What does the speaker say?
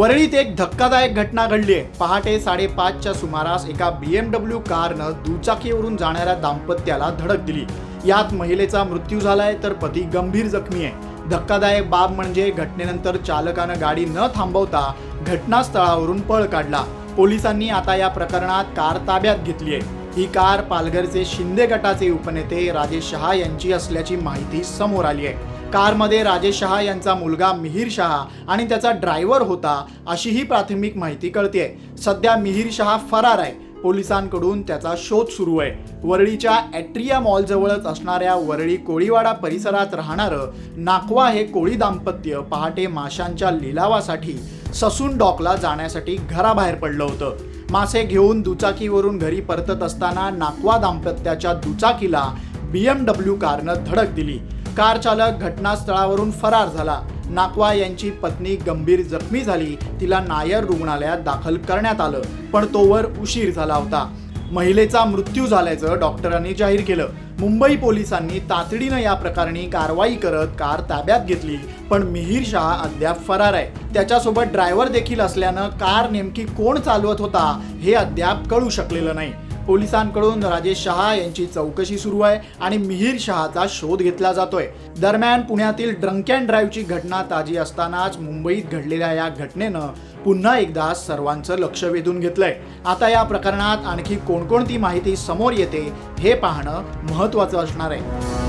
वरळीत एक धक्कादायक घटना घडली आहे. पहाटे साडेपाचच्या सुमारास एका बी एम डब्ल्यू कारनं दुचाकीवरून जाणाऱ्या दाम्पत्याला धडक दिली. यात महिलेचा मृत्यू झालाय तर पती गंभीर जखमी आहे. धक्कादायक बाब म्हणजे घटनेनंतर चालकानं गाडी न थांबवता घटनास्थळावरून पळ काढला. पोलिसांनी आता या प्रकरणात कार ताब्यात घेतली आहे. ही कार पालघरचे शिंदे गटाचे उपनेते राजेश शहा यांची असल्याची माहिती समोर आली आहे. कारमध्ये राजेश शहा यांचा मुलगा मिहीर शहा आणि त्याचा ड्रायव्हर होता अशीही प्राथमिक माहिती कळते सध्या मिहीर शहा फरार आहे. पोलिसांकडून त्याचा शोध सुरू आहे. वरळीच्या ॲट्रिया मॉलजवळच असणाऱ्या वरळी कोळीवाडा परिसरात राहणारं नाकवा हे कोळी दाम्पत्य पहाटे माशांच्या लिलावासाठी ससून डॉकला जाण्यासाठी घराबाहेर पडलं होतं. मासे घेऊन दुचाकीवरून घरी परतत असताना नाकवा दाम्पत्याच्या दुचाकीला बी एम डब्ल्यू कारनं धडक दिली. कार चालक घटनास्थळावरून फरार झाला. नाकवा यांची पत्नी गंभीर जखमी झाली. तिला नायर रुग्णालयात दाखल करण्यात आलं पण तोवर उशीर झाला होता. महिलेचा मृत्यू झाल्याचं डॉक्टरांनी जाहीर केलं. मुंबई पोलिसांनी तातडीनं या प्रकरणी कारवाई करत कार ताब्यात घेतली पण मिहीर शाह अद्याप फरार आहे. त्याच्यासोबत ड्रायव्हर देखील असल्यानं कार नेमकी कोण चालवत होता हे अद्याप कळू शकलेलं नाही. पोलिसांकडून राजेश शहा यांची चौकशी सुरू आहे आणि मिहीर शहाचा शोध घेतला जातोय. दरम्यान पुण्यातील ड्रंक अँड ड्राईव्हची घटना ताजी असतानाच मुंबईत घडलेल्या या घटनेनं पुन्हा एकदा सर्वांचं लक्ष वेधून घेतलंय. आता या प्रकरणात आणखी कोणकोणती माहिती समोर येते हे पाहणं महत्वाचं असणार आहे.